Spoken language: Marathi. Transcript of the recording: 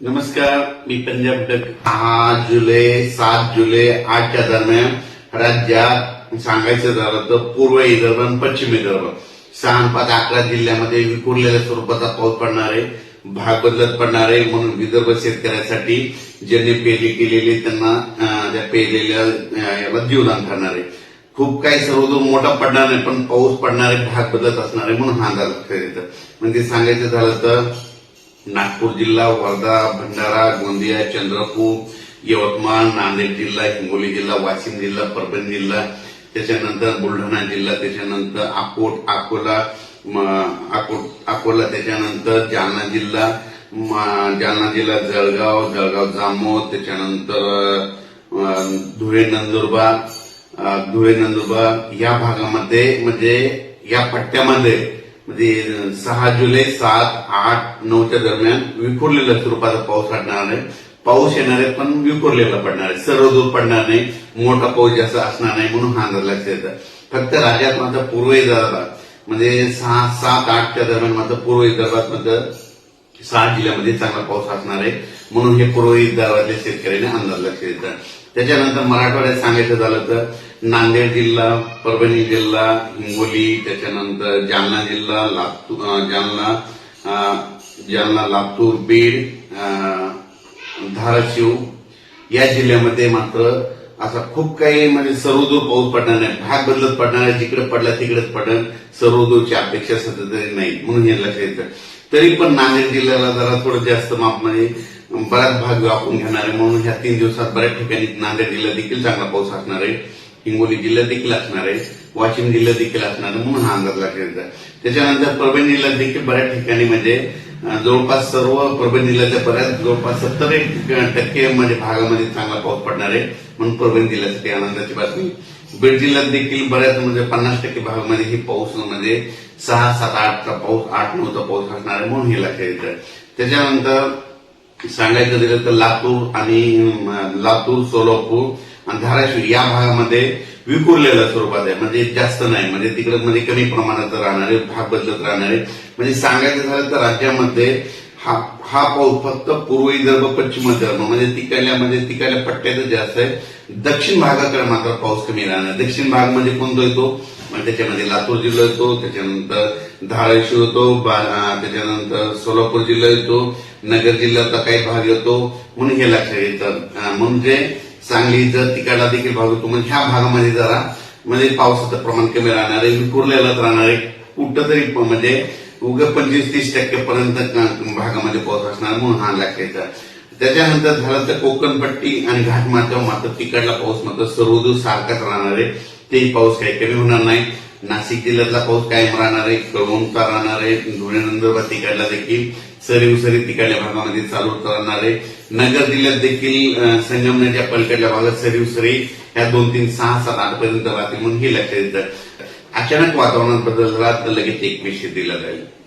नमस्कार मी पंजाब डक. सहा जुलै सात जुलै आठच्या दरम्यान राज्यात सांगायचं झालं तर पूर्व विदर्भ आणि पश्चिम विदर्भ. सहा पाच अकरा जिल्ह्यामध्ये विखुरलेल्या स्वरूपाचा पाऊस पडणार आहे भाग बदलत पडणार आहे. म्हणून विदर्भ शेतकऱ्यासाठी ज्यांनी पेरणी केलेली त्यांना त्या पेरलेल्या याला जीवदान ठरणार आहे. खूप काही सर्वदूर मोठा पडणार नाही पण पाऊस पडणारे भाग बदलत असणार आहे म्हणून हा अंदाज म्हणजे सांगायचं झालं तर नागपूर जिल्हा वर्धा भंडारा गोंदिया चंद्रपूर यवतमाळ नांदेड जिल्हा हिंगोली जिल्हा वाशिम जिल्हा परभणी जिल्हा त्याच्यानंतर बुलढाणा जिल्हा त्याच्यानंतर अकोट अकोला म, अकोट अकोला त्याच्यानंतर जालना जिल्हा जालना जिल्हा जळगाव जळगाव जामोद त्याच्यानंतर धुळे नंदुरबार धुळे नंदुरबार या भागामध्ये म्हणजे या पट्ट्यामध्ये म्हणजे सहा जुलै सात आठ नऊच्या दरम्यान विखुरलेल्या स्वरूपाचा पाऊस पडणार आहे. पाऊस येणार आहे पण विखुरलेला पडणार आहे. सर्व दूर पडणार नाही. मोठा पाऊस जास्त असणार नाही म्हणून हा अंदाज लक्षात येतात फक्त राज्यात मात्र पूर्व विदर्भात म्हणजे सहा सात आठच्या दरम्यान मात्र पूर्व विदर्भात मात्र सहा जिल्ह्यामध्ये चांगला पाऊस असणार आहे. म्हणून हे पुरोहित विदर्भातल्या शेतकऱ्यांनी अंदाज लक्ष येतं त्याच्यानंतर मराठवाड्यात सांगायचं झालं तर नांदेड जिल्हा परभणी जिल्हा हिंगोली त्याच्यानंतर जालना जिल्हा लातूर जालना जालना लातूर बीड धाराशिव या जिल्ह्यामध्ये मात्र असा खूप काही म्हणजे सर्वदूर पाऊस पडणार नाही. भाग बदलत पडणार आहे. जिकडे पडला तिकडेच पडणार. सर्वदूरची अपेक्षा सतत नाही. म्हणून हे लक्षात येतं. तरी पण नांदेड जिल्ह्याला जरा थोडं जास्त मापमध्ये म्हणजे बराच भाग व्यापून घेणार आहे. म्हणून ह्या तीन दिवसात बऱ्याच ठिकाणी नांदेड जिल्ह्यात देखील चांगला पाऊस असणार आहे. हिंगोली जिल्ह्यात देखील असणार आहे. वाशिम जिल्ह्यात देखील असणार आहे म्हणून हा अंदाज लक्षात त्याच्यानंतर परभणी जिल्ह्यात देखील बऱ्याच ठिकाणी म्हणजे जवळपास सर्व परभणी जिल्ह्याच्या बऱ्याच जवळपास सत्तर एक टक्के म्हणजे भागामध्ये चांगला पाऊस पडणार आहे. म्हणून परभणी जिल्ह्यासाठी आनंदाची बातमी. बीड जिल्ह्यात देखील बऱ्याच म्हणजे पन्नास टक्के भागामध्ये ही पाऊस म्हणजे सहा सात आठचा पाऊस आठ नऊचा पाऊस असणार आहे म्हणून हे लक्षात येतं. त्याच्यानंतर सांगायचं झालं तर लातूर आणि लातूर सोलापूर आणि धाराशिव या भागामध्ये विखुरलेल्या स्वरूपात आहे. म्हणजे जास्त नाही. म्हणजे तिकडे म्हणजे कमी प्रमाणात राहणारे भाग बदलत राहणारे. म्हणजे सांगायचं झालं तर राज्यामध्ये हा हा पाऊस फक्त पूर्व विदर्भ पश्चिम विदर्भ म्हणजे तिकडल्या म्हणजे तिकडल्या पट्ट्यात जास्त आहे दक्षिण भागाकडे मात्र पाऊस कमी राहणार दक्षिण भाग म्हणजे कोणतो येतो? म्हणजे त्याच्यामध्ये लातूर जिल्हा येतो त्याच्यानंतर धाराशिव येतो त्याच्यानंतर सोलापूर जिल्हा येतो नगर जिल्ह्याचा काही भाग येतो म्हणून हे लक्षात येतं. म्हणजे सांगली जर तिकडला देखील भाग येतो म्हणजे ह्या भागामध्ये जरा म्हणजे पावसाचं प्रमाण कमी राहणार आहे विखुरलेलाच राहणार आहे. कुठं तरी म्हणजे उग पंचवीस तीस टक्केपर्यंत भागामध्ये पाऊस असणार म्हणून हा लक्षात त्याच्यानंतर झालं तर कोकणपट्टी आणि घाट मात्र तिकडला पाऊस मात्र सर्वदूर सारखाच राहणार आहे. तेही पाऊस काही कमी होणार नाही. नाशिक जिल्ह्यातला पाऊस कायम राहणार आहे. कळवणचा राहणार आहे. धुळे नंदुरबार तिकडला देखील सरी उसरी तिकडल्या भागामध्ये चालू राहणार आहे. नगर जिल्ह्यात देखील संगमनेरच्या पलीकडल्या भागात सरी उसरी ह्या दोन तीन सहा सात आठ पर्यंत राहते म्हणून हे लक्षात येतं अचानक वातावरणात बदल झाला तर लगेच एक दिला जाईल.